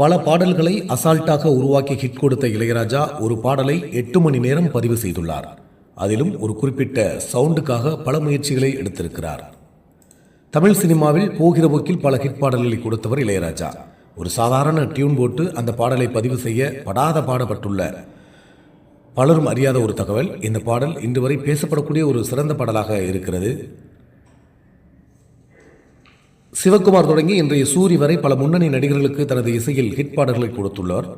பல பாடல்களை அசால்ட்டாக உருவாக்கி ஹிட் கொடுத்த இளையராஜா ஒரு பாடலை எட்டு மணி நேரம் பதிவு செய்துள்ளார். அதிலும் ஒரு குறிப்பிட்ட சவுண்டுக்காக பல முயற்சிகளை எடுத்திருக்கிறார். தமிழ் சினிமாவில் போகிற போக்கில் பல ஹிட் பாடல்களை கொடுத்தவர் இளையராஜா. ஒரு சாதாரண டியூன் போட்டு அந்த பாடலை பதிவு செய்ய படாத பாடப்பட்டுள்ள பலரும் அறியாத ஒரு தகவல் இந்த பாடல் இன்று வரை பேசப்படக்கூடிய ஒரு சிறந்த பாடலாக இருக்கிறது. சிவகுமார் தொடங்கி இன்றைய சூரி வரை பல முன்னணி நடிகர்களுக்கு தனது இசையில் ஹிட் பாடல்களை கொடுத்துள்ளார்.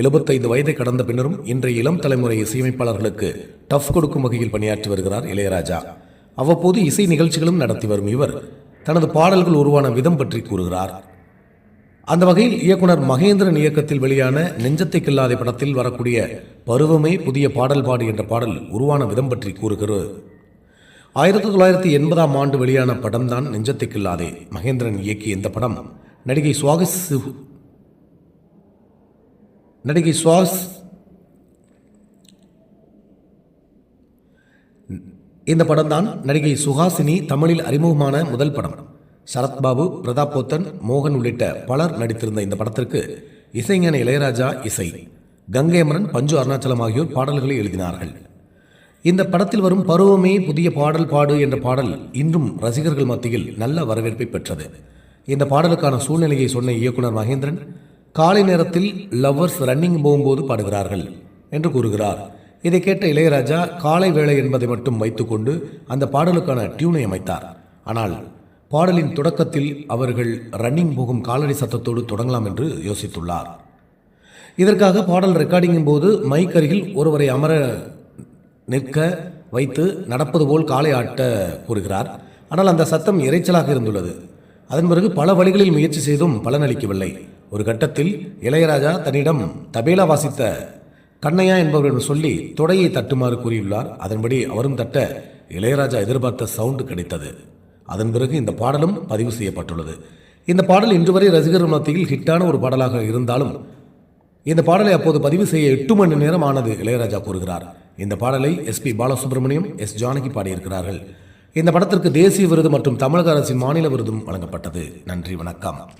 எழுபத்தைந்து வயதை கடந்த பின்னரும் இன்றைய இளம் தலைமுறை இசையமைப்பாளர்களுக்கு டஃப் கொடுக்கும் வகையில் பணியாற்றி வருகிறார் இளையராஜா. அவ்வப்போது இசை நிகழ்ச்சிகளும் நடத்தி வரும் இவர் தனது பாடல்கள் உருவான விதம் பற்றி கூறுகிறார். அந்த வகையில் இயக்குனர் மகேந்திரன் இயக்கத்தில் வெளியான நெஞ்சத்தை கில்லாதே படத்தில் வரக்கூடிய பருவமே புதிய பாடல் பாடு என்ற பாடல் உருவான விதம் பற்றி கூறுகிறது. ஆயிரத்தி தொள்ளாயிரத்தி எண்பதாம் ஆண்டு வெளியான படம்தான் தான் கில்லாதே மகேந்திரன் இயக்கிய இந்த படம் நடிகை சுவாகஸ் நடிகை சுவாஸ் இந்த படம்தான் நடிகை சுஹாசினி தமிழில் அறிமுகமான முதல் படம். சரத்பாபு பிரதாப் போத்தன் மோகன் உள்ளிட்ட பலர் நடித்திருந்த இந்த படத்திற்கு இசைஞான இளையராஜா இசை கங்கை அமரன் பஞ்சு அருணாச்சலம் ஆகியோர் பாடல்களை எழுதினார்கள். இந்த படத்தில் வரும் பருவமே புதிய பாடல் பாடு என்ற பாடல் இன்றும் ரசிகர்கள் மத்தியில் நல்ல வரவேற்பை பெற்றது. இந்த பாடலுக்கான சூழ்நிலையை சொன்ன இயக்குனர் மகேந்திரன் காலை நேரத்தில் லவ்வர்ஸ் ரன்னிங் போகும்போது பாடுகிறார்கள் என்று கூறுகிறார். இதை கேட்ட இளையராஜா காலை வேளை என்பதை மட்டும் வைத்துக்கொண்டு அந்த பாடலுக்கான டியூனை அமைத்தார். ஆனால் பாடலின் தொடக்கத்தில் அவர்கள் ரன்னிங் போகும் காலடி சத்தத்தோடு தொடங்கலாம் என்று யோசித்துள்ளார். இதற்காக பாடல் ரெக்கார்டிங்கின் போது மைக் அருகில் ஒருவரை அமர நிற்க வைத்து நடப்பது போல் காலை ஆட்ட கூறுகிறார். ஆனால் அந்த சத்தம் இரைச்சலாக இருந்துள்ளது. அதன் பிறகு பல வழிகளில் முயற்சி செய்தும் பலனளிக்கவில்லை. ஒரு கட்டத்தில் இளையராஜா தன்னிடம் தபேலா வாசித்த கண்ணையா என்பவரிடம் சொல்லி தொடையை தட்டுமாறு கூறியுள்ளார். அதன்படி அவரும் தட்ட இளையராஜா எதிர்பார்த்த சவுண்டு கிடைத்தது. அதன் பிறகு இந்த பாடலும் பதிவு செய்யப்பட்டுள்ளது. இந்த பாடல் இன்று வரை ரசிகர் மத்தியில் ஹிட்டான ஒரு பாடலாக இருந்தாலும் இந்த பாடலை அப்போது பதிவு செய்ய எட்டு மணி நேரம் ஆனது இளையராஜா கூறுகிறார். இந்த பாடலை S P Balasubrahmanyam S Janaki பாடியிருக்கிறார்கள். இந்த படத்திற்கு தேசிய விருது மற்றும் தமிழக அரசின் மாநில விருதும் வழங்கப்பட்டது. நன்றி வணக்கம்.